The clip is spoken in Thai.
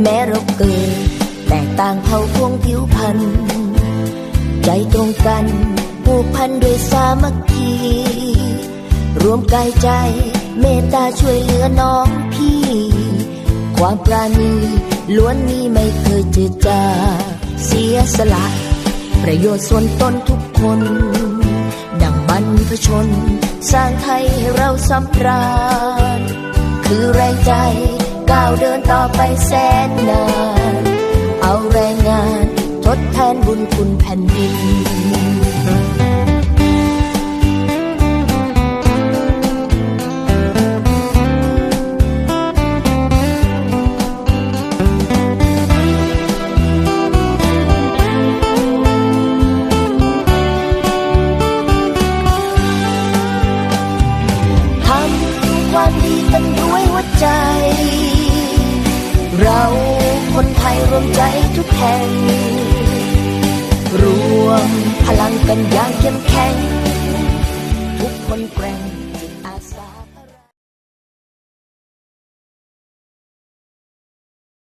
แม้เราเกิดแตกต่างเผ่าพวงผิวพันธุ์ใจตรงกันผูกพันด้วยสามัคคี รวมกายใจเมตตาช่วยเหลือน้องพี่ ความปราณีล้วนมีไม่เคยเจือจางเสียสละ ประโยชน์ส่วนตนทุกคน ดังบรรพชน สร้างไทยให้เราสำราญคือแรงใจ ก้าวเดินต่อไปแสนนาน เอาแรงงานทดแทนบุญคุณแผ่นดินทำความดีกันด้วยหัวใจเรา คนไทยรวมใจทุกแห่ง รวมพลังกันอย่างเข้มแข็ง ทุกคนแกร่ง